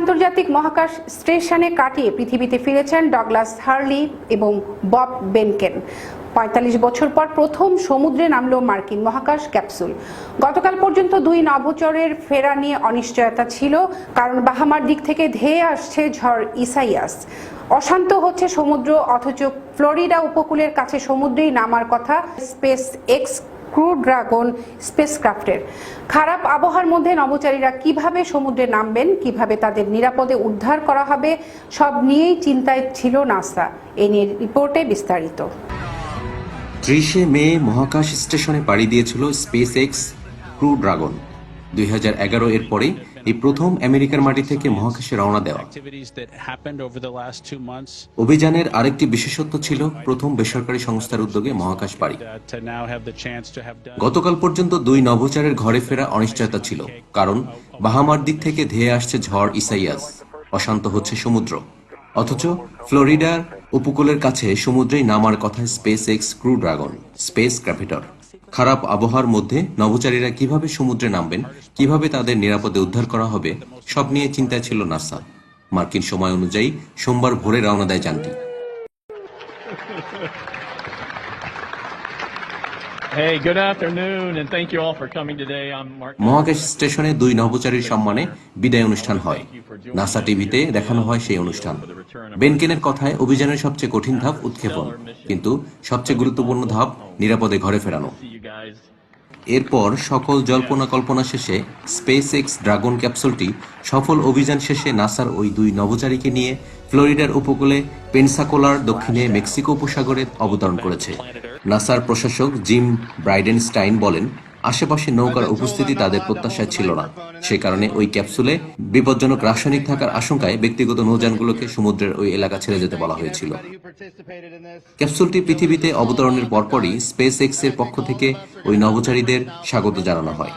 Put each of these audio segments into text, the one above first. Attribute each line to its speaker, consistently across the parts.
Speaker 1: আন্তর্জাতিক মহাকাশ স্টেশনে কাটিয়ে পৃথিবীতে ফিরেছেন ডগলাস হার্লি এবং বব বেনকেন। পঁয়তাল্লিশ বছর পর প্রথম সমুদ্রে নামল মার্কিন মহাকাশ ক্যাপসুল। গতকাল পর্যন্ত দুই নভোচরের ফেরা নিয়ে অনিশ্চয়তা ছিল, কারণ বাহামার দিক থেকে ধেয়ে আসছে ঝড় ইসাইয়াস। অশান্ত হচ্ছে সমুদ্র, অথচ ফ্লোরিডা উপকূলের কাছে সমুদ্রেই নামার কথা স্পেস এক্স ক্রু ড্রাগন স্পেসক্রাফটের। খারাপ আবহাওয়ার মধ্যে নভোচারীরা কীভাবে সমুদ্রে নামবেন, কীভাবে তাদের নিরাপদে উদ্ধার করা হবে, সব নিয়েই চিন্তায় ছিল নাসা। এ নিয়ে রিপোর্টে বিস্তারিত।
Speaker 2: ত্রিশে মে মহাকাশ স্টেশনে পাড়ি দিয়েছিল স্পেস এক্স ক্রু ড্রাগন। দুই হাজার এগারো এর পরে এই প্রথম আমেরিকার মাটি থেকে মহাকাশে রওনা দেওয়া। অভিযানের আরেকটি বিশেষত্ব ছিল প্রথম বেসরকারি সংস্থার উদ্যোগে মহাকাশ পাড়ি।
Speaker 3: uh.
Speaker 2: গতকাল পর্যন্ত দুই নভোচারের ঘরে ফেরা অনিশ্চয়তা ছিল কারণ বাহামার দিক থেকে ধেয়ে আসছে ঝড় ইসাইয়াস অশান্ত হচ্ছে সমুদ্র। অথচ ফ্লোরিডার উপকূলের কাছে সমুদ্রেই নামার কথা স্পেস এক্স ক্রু ড্রাগন স্পেস ক্র্যাপিটর খারাপ আবহাওয়ার মধ্যে নভোচারীরা কীভাবে সমুদ্রে নামবেন কীভাবে তাদের নিরাপদে উদ্ধার করা হবে সব নিয়ে চিন্তায় ছিল নাসা। মার্কিন সময় অনুযায়ী সোমবার ভোরে রওনা দেয় যানটি. মহাকাশ স্টেশনে দুই নভোচারীর সম্মানে বিদায় অনুষ্ঠান হয়। নাসা টিভিতে দেখানো হয় সেই অনুষ্ঠান বেনকেনের কথায় অভিযানের সবচেয়ে কঠিন ধাপ উৎক্ষেপণ, কিন্তু সবচেয়ে গুরুত্বপূর্ণ ধাপ নিরাপদে ঘরে ফেরানো. এরপর সকল জল্পনা কল্পনা শেষে স্পেস এক্স ড্রাগন ক্যাপসুলটি সফল অভিযান শেষে নাসার ওই দুই নভোচারীকে নিয়ে ফ্লোরিডার উপকূলে পেনসাকোলার দক্ষিণে মেক্সিকো উপসাগরে অবতরণ করেছে নাসার প্রশাসক জিম ব্রাইডেনস্টাইন বলেন আশেপাশে নৌকার উপস্থিতি তাদের প্রত্যাশায় ছিল না। সে কারণে ওই ক্যাপসুলে বিপজ্জনক রাসায়নিক থাকার আশঙ্কায় ব্যক্তিগত নৌযানগুলোকে সমুদ্রের ওই এলাকা ছেড়ে যেতে বলা হয়েছিল। ক্যাপসুলটি পৃথিবীতে অবতরণের পরপরই স্পেস এক্সের পক্ষ থেকে ওই নভোচারীদের স্বাগত জানানো হয়।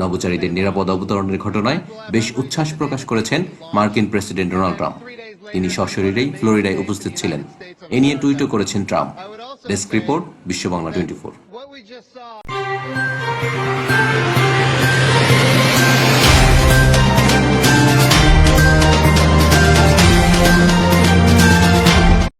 Speaker 2: নভোচারীদের নিরাপদ অবতরণের ঘটনায় বেশ উচ্ছ্বাস প্রকাশ করেছেন মার্কিন প্রেসিডেন্ট ডোনাল্ড ট্রাম্প। তিনি সশরীরেই ফ্লোরিডায় উপস্থিত ছিলেন। এ নিয়ে টুইটও করেছেন ট্রাম্প। ডেস্ক রিপোর্ট বিশ্ব বাংলা টোয়েন্টি
Speaker 4: saw